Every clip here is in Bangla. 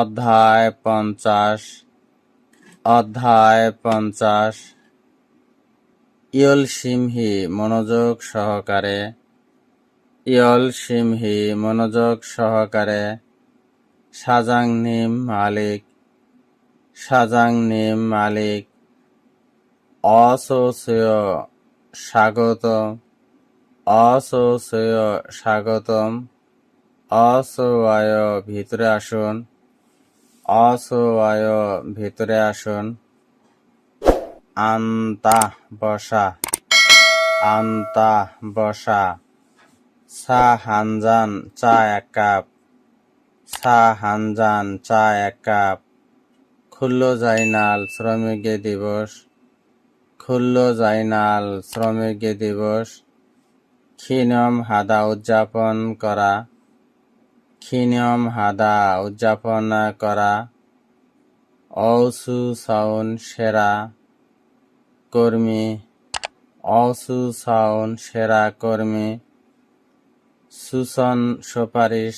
অধ্যায় পঞ্চাশ। অধ্যায় পঞ্চাশ। ইয়ল সিমহি মনোযোগ সহকারে। ইয়ল সিমহি মনোযোগ সহকারে। সাজাং নিম মালিক। সাজাং নিম মালিক। অসোসীয় স্বাগতম অসোসীয় স্বাগতম। অসহায় ভিতরে আসুন। অসহায়, ভিতরে আসুন। আন্তা বসা আন্তা বসা। চা হানজান, চা এক কাপ। চা হানজান, চা এক কাপ। খুল্লো জাইনাল শ্রমিক দিবস। খুল্লো জাইনাল শ্রমিক দিবস। খিনম হাদা উদযাপন করা। খিনম হাদা উদযাপন করা অসু সাউন সেরা কর্মী অসু সাউন সেরা কর্মী সুসন সুপারিশ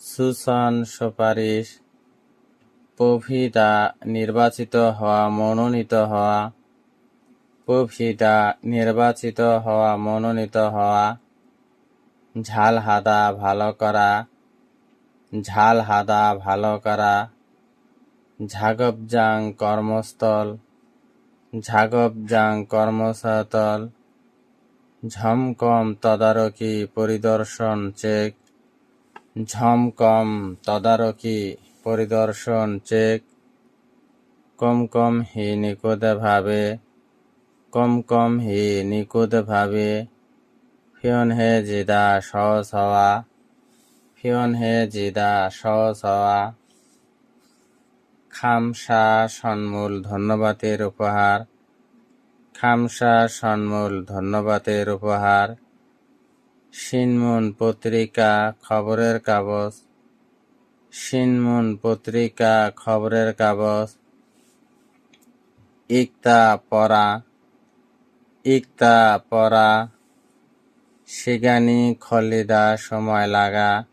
সুসন সুপারিশ প্রভিদা নির্বাচিত হওয়া মনোনীত হওয়া প্রভিদা নির্বাচিত হওয়া মনোনীত হওয়া ঝাল হাদা ভালো করা ঝাল হাদা ভালো করা। ঝাগবজাং কর্মস্থল। ঝাগবজাং কর্মস্থল ঝমকম তদারকি পরিদর্শন চেক। ঝমকম তদারকি পরিদর্শন চেক। কম কম হি নিখুঁতভাবে কম কম হি নিখুঁতভাবে ফিয়ন হে জিদা সহজ হওয়া। ফিয়ন হে জিদা হওয়া। খামসা সন্মূল ধন্যবাদের উপহার। খামসা সন্মূল ধন্যবাদের উপহার। সিনমুন পত্রিকা খবরের কাগজ। সিনমুন পত্রিকা খবরের কাগজ। ইকতা পড়া। ইকতা পড়া। সেগানি খলিদা সময় লাগা।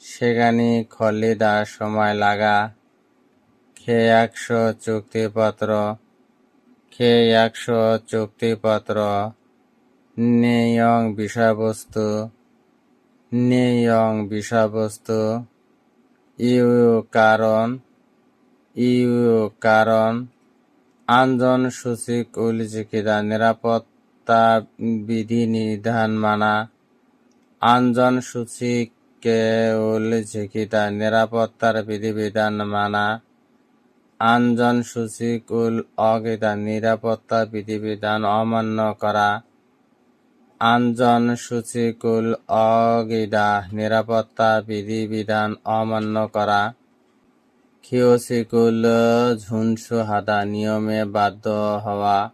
সেগানি খলিদা সময় লাগা। খে একশো চুক্তিপত্র, খে একশো চুক্তিপত্র। নেয়ং বিষয়বস্তু নেয়ং বিষয়বস্তু। ইউ কারণ ইউ কারণ। আঞ্জন সূচিক উল্লিখিতা নিরাপত্তা বিধি নিধান মানা। আঞ্জন সূচিকে উল্লিখিতা নিরাপত্তার বিধিবিধান মানা। আঞ্জন সূচিক উল অগিতা নিরাপত্তা বিধিবিধান অমান্য করা। আঞ্জন সূচিকুল অগিদা নিরাপত্তা বিধিবিধান অমান্য করা। খিওসিকুল ঝুনসু হাদা নিয়মে বাধ্য হওয়া।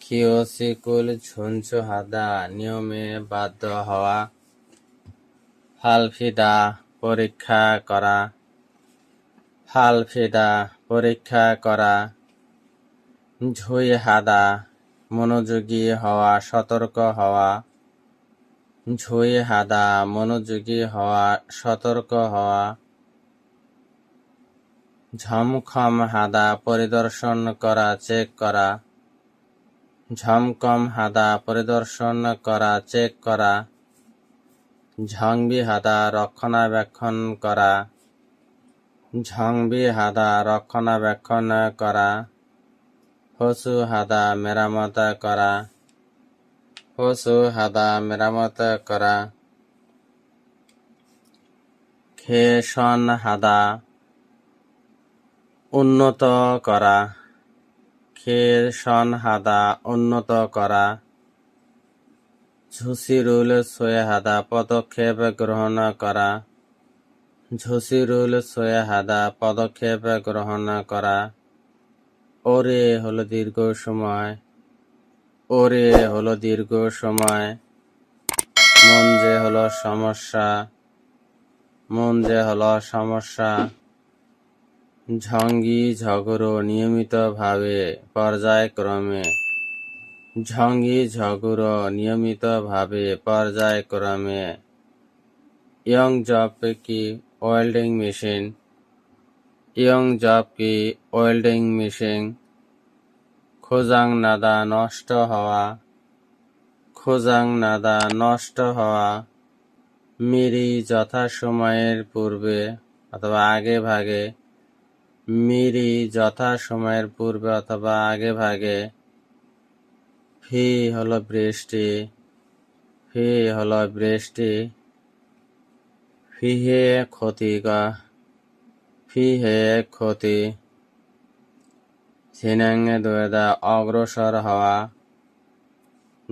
খিওসিকুল ঝুনসু হাদা নিয়মে বাধ্য হওয়া। ফালফিদা পরীক্ষা করা। ফালফিদা পরীক্ষা করা। ঝুই হাদা, মনোযোগী হওয়া, সতর্ক হওয়া। ঝুই হাদা, মনোযোগী হওয়া, সতর্ক হওয়া। ঝমখম হাদা, পরিদর্শন করা, চেক করা। ঝমকম হাদা, পরিদর্শন করা, চেক করা। ঝংবি হাদা রক্ষণাবেক্ষণ করা। ঝংবি হাদা রক্ষণাবেক্ষণ করা। হাদা মেরামত করা। হাদা মেরামত করা। খেসন হাদা উন্নত করা। খেসন হাদা উন্নত করা। ঝুসিরুল সোয়ে হাদা পদক্ষেপ গ্রহণ করা ঝুসিরুল সোয়ে হাদা পদক্ষেপ গ্রহণ করা ওরে হলো দীর্ঘ সময়। ওরে হলো দীর্ঘ সময়। মন যে হলো সমস্যা। মন যে হলো সমস্যা। ঝঙ্গি ঝগড়ো নিয়মিতভাবে পর্যায়ক্রমে ঝঙ্গি ঝগড়ো নিয়মিতভাবে পর্যায়ক্রমে ইয়ং জব কি ওয়েল্ডিং মেশিন? ইয়ং জব কি ওয়েল্ডিং মেশিন? খোজাং নাদা নষ্ট হওয়া। খোজাং নাদা নষ্ট হওয়া। মিরি যথাসময়ের পূর্বে অথবা আগে ভাগে। মিরি যথাসময়ের পূর্বে অথবা আগে ভাগে। ফি হলো বৃষ্টি ফি হলো বৃষ্টি, ফিহে ক্ষতি কা- ফিহে ক্ষতি। ঝিনাং দোয়েদা অগ্রসর হওয়া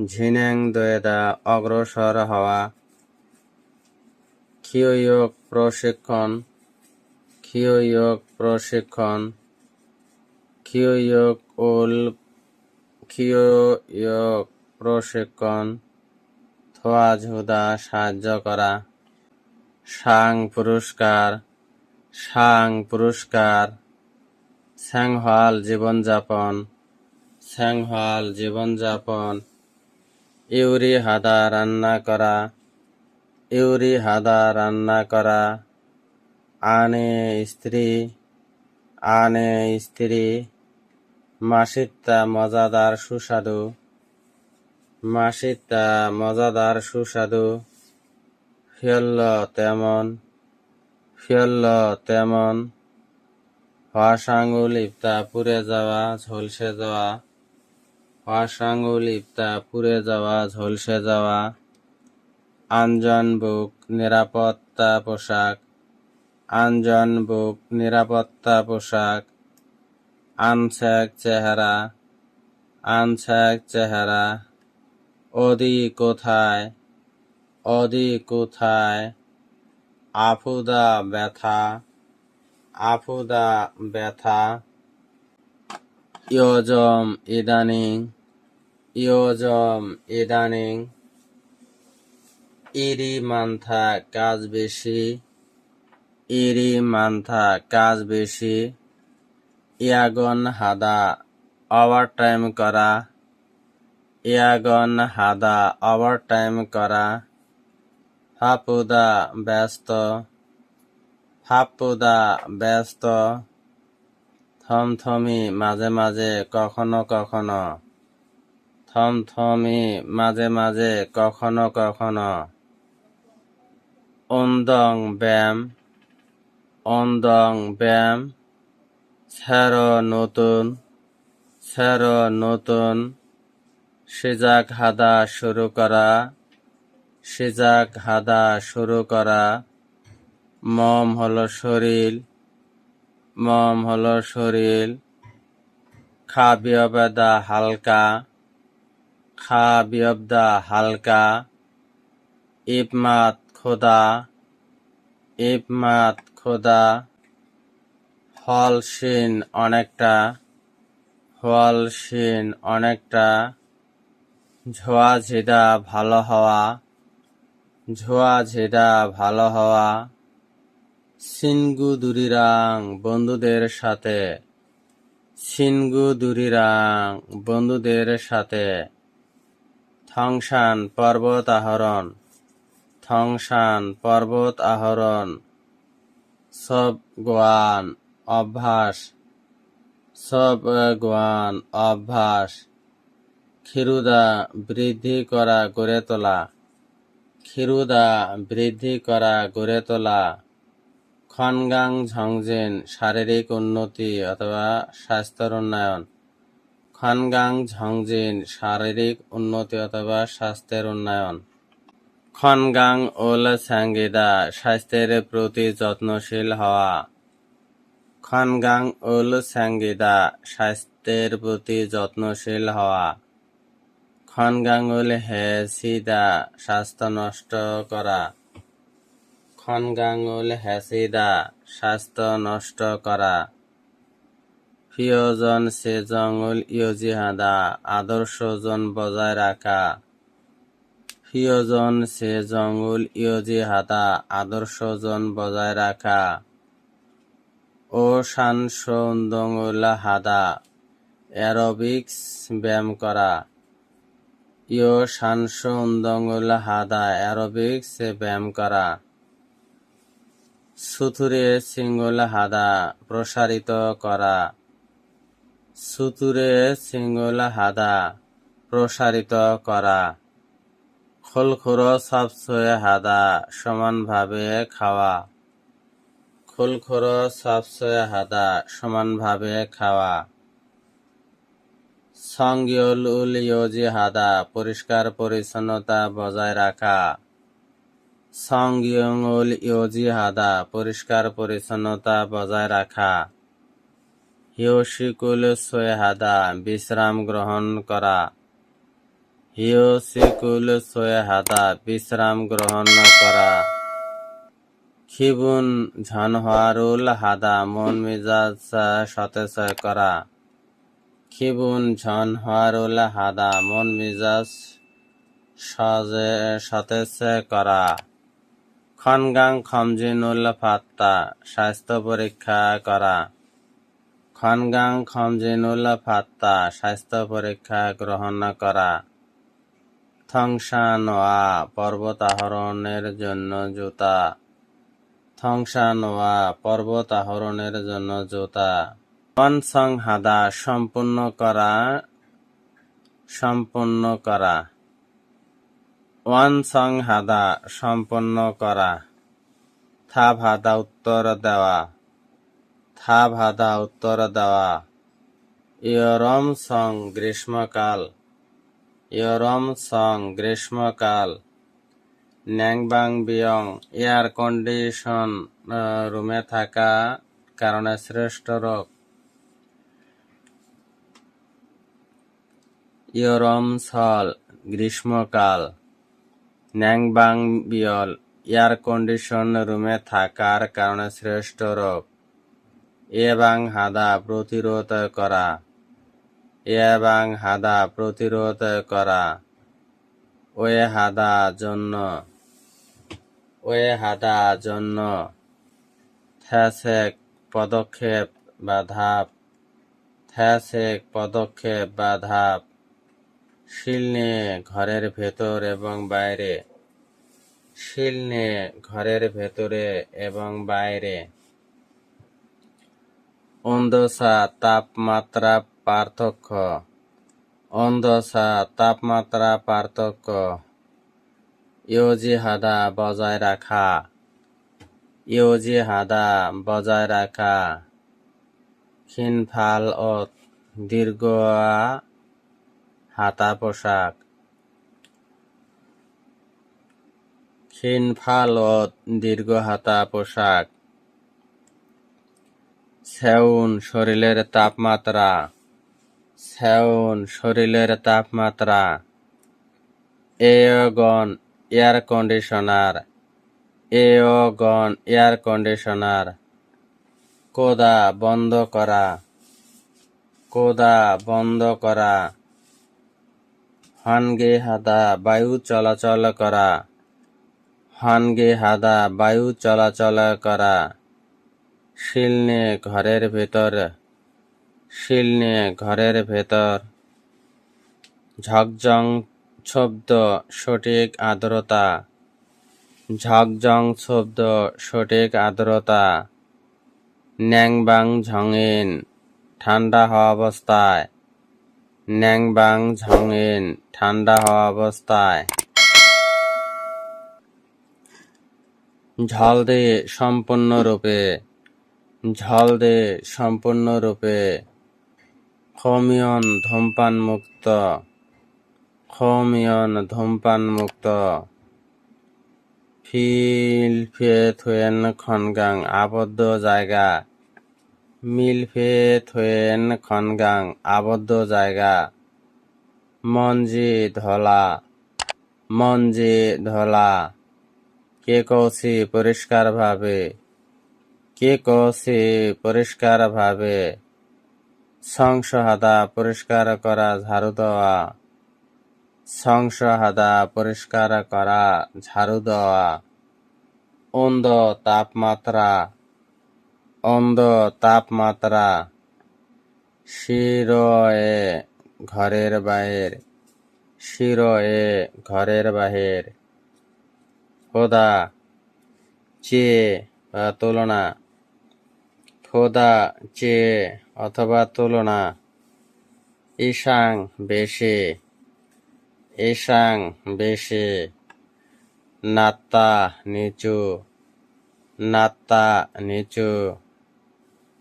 ঝিনাং দোয়েদা অগ্রসর হওয়া। ক্ষিয়য়োগ প্রশিক্ষণ ক্ষিয়য়োগ প্রশিক্ষণ, ক্ষিয়য়োগ উল ক্ষিয়য়োগ প্রশিক্ষণ, থোয়া ঝুদা সাহায্য করা, সাং পুরস্কার সাং পুরস্কার স্যাংহাল জীবনযাপন স্যাংহাল জীবনযাপন, ইউরি হাদা রান্না করা, ইউরি হাদা রান্না করা, আনে স্ত্রী আনে স্ত্রী মাসিত্তা মজাদার সুস্বাদু। মাসিত্তা মজাদার সুস্বাদু। ফিয়ল্ল তেমন ফিয়ল্ল তেমন। হওয়াশ আঙুল ইফতা পুড়ে যাওয়া, ঝলসে যাওয়া। হওয়াশ আঙুল ইফতা পুড়ে যাওয়া, ঝলসে যাওয়া। আঞ্জন বুক, নিরাপত্তা পোশাক। আঞ্জন বুক, নিরাপত্তা পোশাক। আনছেক চেহারা আনছেক চেহারা, অদি কোথায় অদি কোথায়, আফুদা ব্যথা আফুদা ব্যথা, ইয়জম ইদানিং ইয়জম ইদানিং, ইরি মান্থা কাজ বেশি, ইরি মান্থা কাজ বেশি। ইয়াগন হাদা, ওভারটাইম করা। ইয়াগন হাদা, ওভারটাইম করা। ফাপুদা ব্যস্ত। ফাপুদা ব্যস্ত। থমথমি, মাঝে মাঝে, কখনো কখনো। থমথমি, মাঝে মাঝে, কখনো কখনো। অন্দং ব্যায়াম। অন্দং ব্যায়াম। স্যার নতুন স্যার নতুন সিজাক হাদা শুরু করা সিজাক হাদা শুরু করা। মম হলো শরীর, মম হলো শরীর। খা বিয়বেদা হালকা, খা বিয়বদা হালকা। ইপমাত খোদা ইপমাত খোদা। হলসিন অনেকটা হলসিন অনেকটা, ঝোয়া ঝিদা ভালো হওয়া, ঝোয়া ঝিদা ভালো হওয়া, সিনগু দুরিরাং বন্ধুদের সাথে, সিনগু দুরিরাং বন্ধুদের সাথে, থংসান পর্বত আহরণ, থংসান পর্বত আহরণ, সব গোয়ান অভ্যাস। সব গোয়ান, অভ্যাস। ক্ষীরুদা বৃদ্ধি করা গড়ে তোলা। ক্ষীরুদা বৃদ্ধি করা গড়ে তোলা। খনগাং ঝংজিন শারীরিক উন্নতি অথবা স্বাস্থ্যের উন্নয়ন। খনগাং ঝংজিন শারীরিক উন্নতি অথবা স্বাস্থ্যের উন্নয়ন। খনগাং ওল স্যাঙ্গিদা স্বাস্থ্যের প্রতি যত্নশীল হওয়া। খনগাং ওল স্যাঙ্গিদা স্বাস্থ্যের প্রতি যত্নশীল হওয়া। খনগাঙ্গুল হে সিদা স্বাস্থ্য নষ্ট করা। খনগাঙ্গুল হ্যাসিদা স্বাস্থ্য নষ্ট করা। প্রিয়জন সেজঙ্গুল ইয়জিহাদা আদর্শজন বজায় রাখা। প্রিয়জন সেজঙ্গুল ইয়জিহাদা আদর্শজন বজায় রাখা। ও হাদা অ্যারোবিক্স ব্যায়াম করা। ইয় হাদা অ্যারোবিক্স ব্যায়াম করা। সুতুরে হাদা প্রসারিত করা। সুতুরে হাদা প্রসারিত করা। খোলখুরো সবসয়ে হাদা সমানভাবে খাওয়া। খোলখুরো সবসয়ে হাদা, সমানভাবে খাওয়া। সংয়ল উল ইয়োজি হাদা, পরিষ্কার পরিচ্ছন্নতা বজায় রাখা। সংয়ং উল ইয়োজি হাদা, পরিষ্কার পরিচ্ছন্নতা বজায় রাখা। হিয়োশিকুল সোয়ে হাদা, বিশ্রাম গ্রহণ করা। সোয়ে হাদা, বিশ্রাম গ্রহণ করা। খিবুন ঝনহারুল হাদা, মন মেজাজ সতেজ করা। খিবুন ঝনহারুল হাদা, মন মেজাজ সজে, সতেজ করা। খনগাং খমজিনুল ফাত্তা, স্বাস্থ্য পরীক্ষা করা। খনগাং খমজিনুল ফাত্তা, স্বাস্থ্য পরীক্ষা গ্রহণ করা। থংসানোয়া পর্বত আরোহণের জন্য জুতা। থংসানোয়া পর্বত আরোহণের জন্য জুতা। ওয়ানসং হাদা সম্পূর্ণ করা সম্পূর্ণ করা। ওয়ানসং হাদা সম্পন্ন করা। থাব হাদা উত্তর দেওয়া। থাব হাদা উত্তর দেওয়া। ইয়রম সং গ্রীষ্মকাল। ইয়রম সং গ্রীষ্মকাল। ন্যাংবাং বিয়ং এয়ার কন্ডিশন রুমে থাকা কারণে শ্রেষ্ঠ রোগ। ইয়রম সল, গ্রীষ্মকাল। ন্যাংবাং বিয়ল, এয়ার কন্ডিশন রুমে থাকার কারণে শ্রেষ্ঠ রোগ। এবং হাদা প্রতিরোধ করা। এবং হাদা প্রতিরোধ করা। ওয়ে হাদা জন্য ওয়ে হাদা জন্য থ্যাসেক পদক্ষেপ বা ধাপ। থ্যাসেক পদক্ষেপ বা ধাপ। শিল নিয়ে ঘরের ভেতর এবং বাইরে। শিল নিয়ে ঘরের ভেতরে এবং বাইরে। অন্ধসা তাপমাত্রা পার্থক্য। অন্ধসা তাপমাত্রা পার্থক্য। ইয়োজি হাদা বজায় রাখা। ইয়োজি হাদা বজায় রাখা। খিনফাল ও দীর্ঘ হাতা পোশাক। খিনফাল ও দীর্ঘ হাতা পোশাক। সেউন শরীরের তাপমাত্রা। সেউন শরীরের তাপমাত্রা। এয়গন এয়ার কন্ডিশনার। এয়গন এয়ার কন্ডিশনার। কোদা বন্ধ করা। কোদা বন্ধ করা। হানগে হাদা বায়ু চলাচল করা। হানগে হাদা বায়ু চলাচল করা। শিলনে ঘরের ভেতর। শিলনে ঘরের ভেতর। ঝকঝং শব্দ সঠিক আর্দ্রতা। ঝকঝং শব্দ সঠিক আর্দ্রতা। ন্যাংবাং ঝংইন ঠান্ডা হওয়া অবস্থায়। ন্যাংবাং ঝংইন ঠান্ডা হওয়া অবস্থায়। ঝল দিয়ে সম্পূর্ণরূপে ঝল দিয়ে সম্পূর্ণরূপে খমিয়ন ধূমপান মুক্ত খমিয়ন ধূমপান মুক্ত ফিল ফে থুয়েন খনগাং, আবদ্ধ জায়গা। মিল ফে থুয়েন খনগাং, আবদ্ধ জায়গা। মঞ্জি ধলা মঞ্জি ধলা। কে কৌশি পরিষ্কারভাবে কে কৌশি পরিষ্কারভাবে সংসহাদা পরিষ্কার করা ঝাড়ু দেওয়া। সংসহাদা পরিষ্কার করা, ঝাড়ু দেওয়া। অন্ধ তাপমাত্রা অন্ধ তাপমাত্রা। শিরয়ে ঘরের বাহির, শিরয়ে ঘরের বাহির। খোদা চেয়ে বা তুলনা। খোদা চেয়ে অথবা তুলনা। ঈশাং বেশি। ঈশাং বেশি। নাত্তা, নিচু। নাত্তা, নিচু।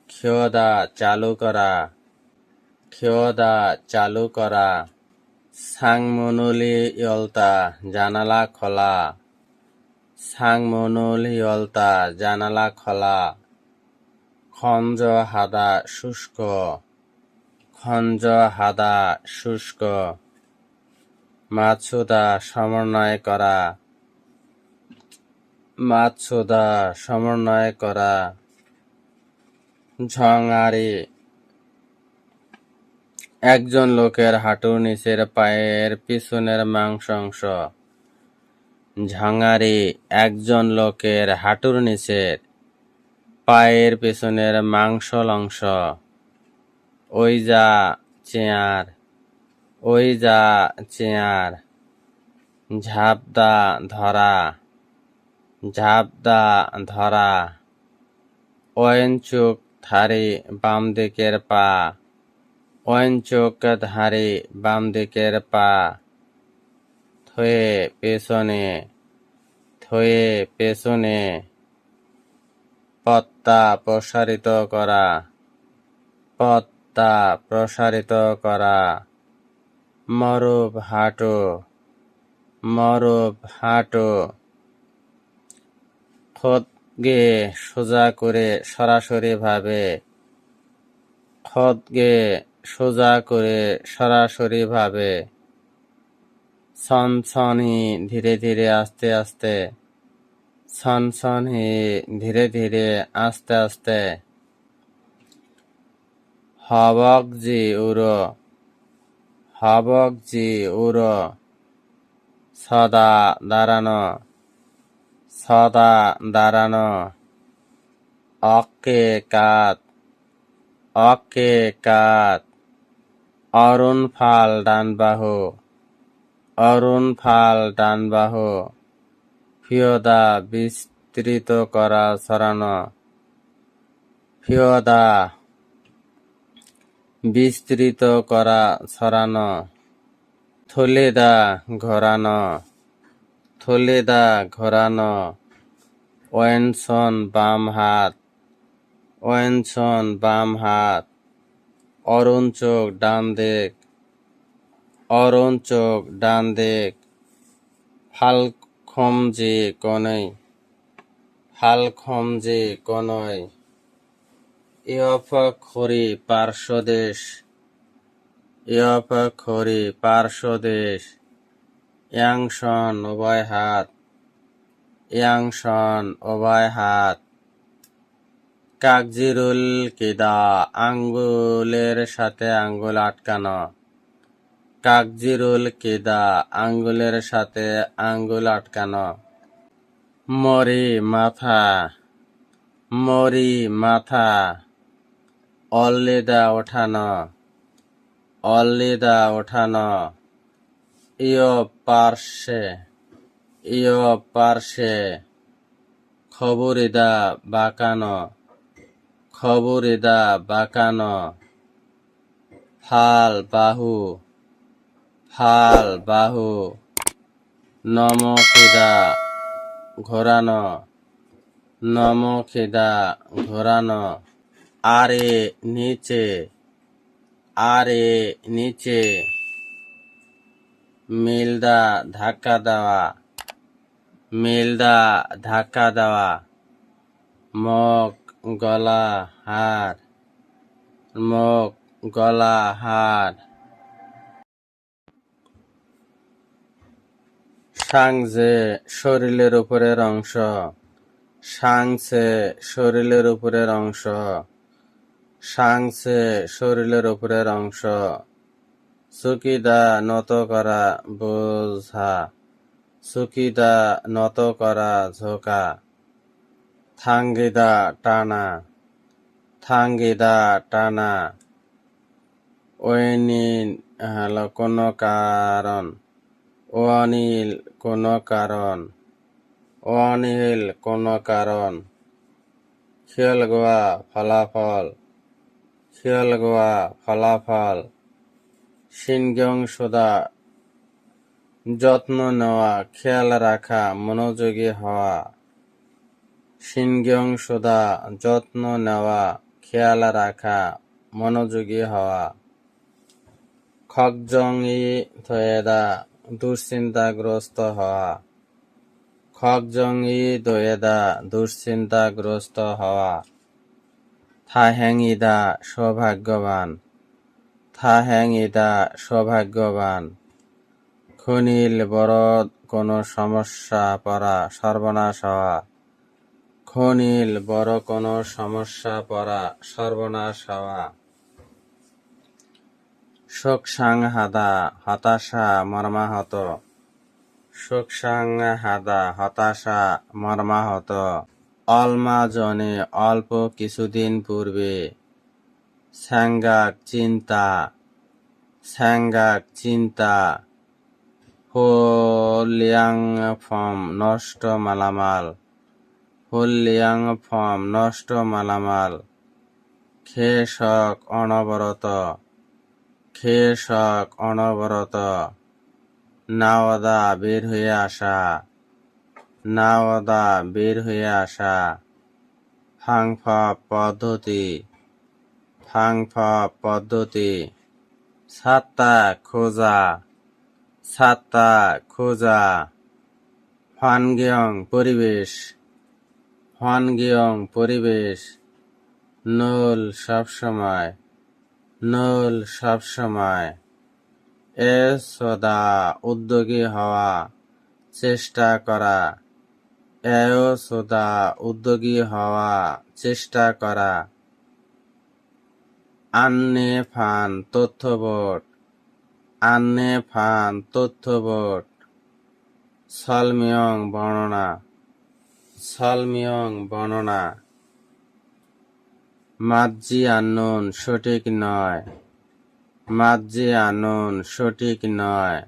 ক্ষয়দা, চালু করা। ক্ষয়দা, চালু করা। সাংমনুলি, ইয়লতা, জানালা খোলা। সাংমনুলি, ইয়লতা, জানালা খোলা। খঞ্জ, হাদা, শুষ্ক। খঞ্জ, হাদা, শুষ্ক। মাছুদা সমন্বয় করা। মাছুদা সমন্বয় করা। ঝঙারি। একজন লোকের হাঁটুর নিচের পায়ের পিছনের মাংস অংশ ঝাঙারি। একজন লোকের হাঁটুর নিচের পায়ের পিছনের মাংসল অংশ ওই যা চেয়ার। ওই যা চেয়ার, ঝাপদা ধরা ঝাপদা ধরা অয়নচুক ধারে বাম দিকের পা অয়নচুক ধারে বাম দিকের পা, থয়ে পেছনে থয়ে পেছনে, পত্তা প্রসারিত করা, পত্তা প্রসারিত করা। মরুব হাঁটো মরুব হাঁটো। খদগে সোজা করে সরাসরি ভাবে খদগে সোজা করে সরাসরি ভাবে সনসনি ধীরে ধীরে আস্তে আস্তে সনসনি ধীরে ধীরে আস্তে আস্তে। হবকজি উড়ো হবকজি উড়ো সদা দাঁড়ানো সদা দাঁড়ানো অকে কাত অকে কাত। অরুণ ফাল ডান বাহু অরুণ ফাল ডান বাহু ফিয়দা বিস্তৃত করা ছড়ানো। ফিয়দা বিস্তৃত করা ছড়ানো। থলেদা ঘোরানো। থলেদা ঘোরানো। ওয়েনসন বাম হাত। ওয়েনসন বাম হাত। অরুণ চোখ ডান দিক। অরুণ চোখ ডান দিক। ফালখমজি কনই ফালখমজি কনই ইয়ফখরি পার্শ্বদেশ ইয়ফখরি পার্শ্বদেশ ইয়াংশন, উভয় হাত। ইয়াংশন, উভয় হাত। কাকজিরুল কিদা, আঙ্গুলের সাথে আঙ্গুল আটকানো। কাকজিরুল কিদা, আঙ্গুলের সাথে আঙ্গুল আটকানো। মরি মাথা। মরি মাথা। অল্লিদা ওঠানো অল্লিদা ওঠানো। ইয় পার্শ্বে ইয় পার্শ্বে খবরিদা বাঁকানো খবরিদা বাঁকানো। ফাল বাহু ফাল বাহু। নমকিদা ঘোরানো নমকিদা ঘোরানো। আরে নিচে আরে নিচে। মিলদা ধাক্কা দেওয়া, মিলদা ধাক্কা দেওয়া। মগ গলা হার, মগ গলা হার। সাংজে শরীরের উপরের অংশ, সাংসে শরীরের উপরের অংশ। সাংসে শরীরের উপরের অংশ। সুকিদা নত করা বোঝা। সুকিদা নত করা ঝোঁকা। থাঙ্গিদা টানা। থাঙ্গিদা টানা। ওয়েনিন হলো কোনো কারণ। ওয়ানিল কোনো কারণ। ও অনিল, কোনো কারণ। খেয়াল গোয়া ফলাফল। খেয়াল গোয়া ফলাফল সিনগং সোদা যত্ন নেওয়া, খেয়াল রাখা, মনোযোগী হওয়া সিনগং সোদা যত্ন নেওয়া, খেয়াল রাখা, মনোযোগী হওয়া খগজং ই ধয়েদা দুশ্চিন্তাগ্রস্ত হওয়া ই দয়েদা দুশ্চিন্তাগ্রস্ত হওয়া। থাহ্যাং ইদা সৌভাগ্যবান থাহ্যাং ইদা সৌভাগ্যবান। খুনিল বড় কোনো সমস্যা পড়া সর্বনাশ হওয়া। খনিল বড় কোনো সমস্যা পড়া সর্বনাশ হওয়া। শোকসাং হাদা হতাশা মর্মাহত। শোকসাং হাদা হতাশা মর্মাহত। অলমা জনে অল্প কিছুদিন পূর্বে স্যাঙ্গাক চিন্তা স্যাঙ্গাক চিন্তা হোলিয়াং ফম নষ্ট মালামাল হোলিয়াং ফম নষ্ট মালামাল খেশক অনবরত খেশক অনবরত নাওদা বের হয়ে আসা নাওদা বের হয়ে আসা। ফাংফ পদ্ধতি। ফাংফ পদ্ধতি। সাত্তা খোঁজা। সাত্তা খোঁজা। ফানগিয়ং পরিবেশ। ফানগিয়ং পরিবেশ। নল সবসময় নল সবসময় এ সদা উদ্যোগী হওয়া, চেষ্টা করা। সদা উদ্যোগী হওয়া চেষ্টা করা। আন্নে ফান তথ্যবোট আন্নে ফান তথ্যবোট সলমিয়ং বর্ণনা। সলমিয়ং বর্ণনা। মাজ্জি আন্নুন সঠিক নয়। মাজ্জি আনুন সঠিক নয়।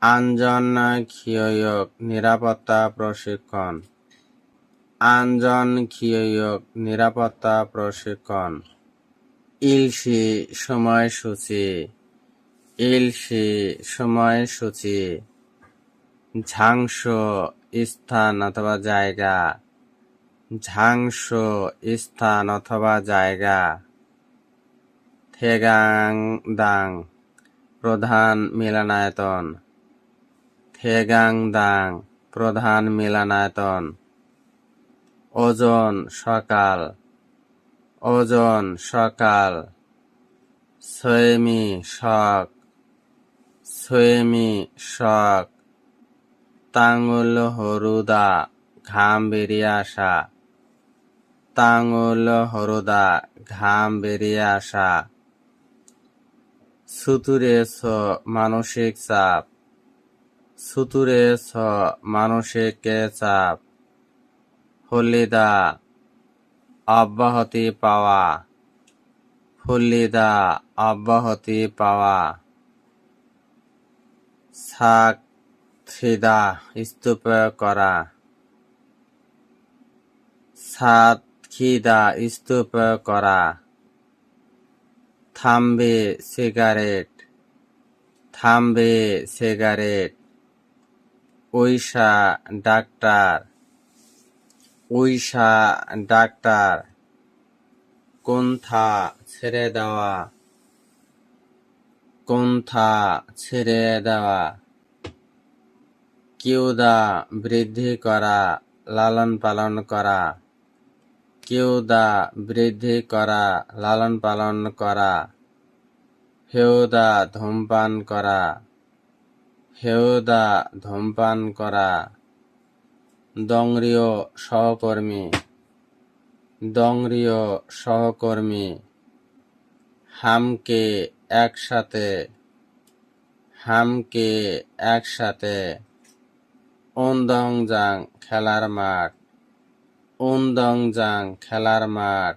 আঞ্জন খিয়ক নিরাপত্তা প্রশিক্ষণ। আঞ্জন খিয়ক নিরাপত্তা প্রশিক্ষণ। ইলসি সময়সূচি। ইলসি সময়সূচি। ঝাংস স্থান অথবা জায়গা। ঝাংস স্থান অথবা জায়গা। থেগাংদাং প্রধান মিলনায়তন। থেগাংদাং প্রধান মিলনায়তন। ওজন সকাল। ওজন সকাল। সৈমি শক। সৈমি শক। তাঙ্গুল হরুদা, ঘাম বেরিয়ে আসা। তাঙ্গুল হরুদা, ঘাম বেরিয়ে আসা। সুতুরে স মানসিক চাপ। সুতুরে স মানসিক চাপ? হলিদা অব্যাহতি পাওয়া। ফুল্লিদা, অব্যাহতি পাওয়া। শাক থ্রিদা স্তূপ করা। সাত খিদা স্তূপ করা। থামবে সিগারেট। থামবে সিগারেট। উইসা ডাক্তার উইসা ডাক্তার, কোনথা ছেড়ে দেওয়া, কোনথা ছেড়ে দেওয়া, কিউদা বৃদ্ধি করা, লালন পালন করা, কিউদা বৃদ্ধি করা, লালন পালন করা, হেউদা ধূমপান করা হেউদা ধূমপান করা। দংরিয় সহকর্মী। দংরিয় সহকর্মী। হামকে একসাথে। হামকে একসাথে। উন্দংজাং খেলার মাঠ। উন্দংজাং খেলার মাঠ।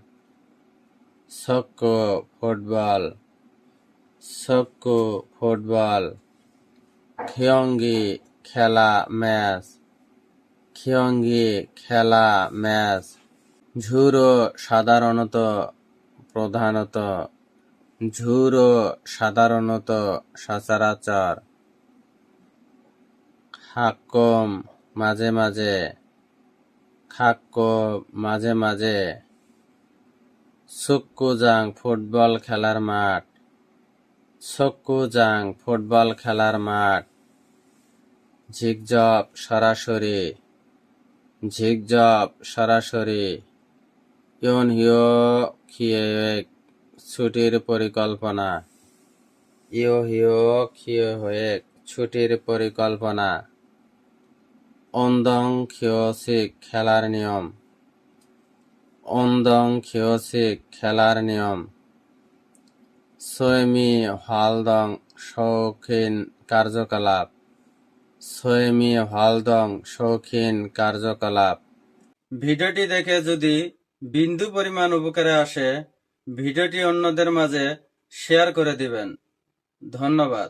সকো ফুটবল। সকো ফুটবল। খিয়ঙ্গি খেলা ম্যাচ খিয়ঙ্গি খেলা ম্যাচ ঝুরো সাধারণত প্রধানত ঝুরো সাধারণত সচরাচর খাক্কম মাঝে মাঝে খাক্ক মাঝে মাঝে সুক্কুজাং ফুটবল খেলার মাঠ সক্কুজাং ফুটবল খেলার মাঠ ঝিকঝপ সরাসরি ঝিকঝপ সরাসরি। ইয়ন হিও খিয়েক ছুটির পরিকল্পনা। ইও হিও খিয়ে হয়েক ছুটির পরিকল্পনা। অন্দং খিওসিক খেলার নিয়ম। অন্দং খিওসিক খেলার নিয়ম। সোয়েমি হালদং শৌখিন কার্যকলাপ। সোয়েমি হালদং শৌখিন কার্যকলাপ। ভিডিওটি দেখে যদি বিন্দু পরিমাণ উপকারে আসে, ভিডিওটি অন্যদের মাঝে শেয়ার করে দিবেন। ধন্যবাদ।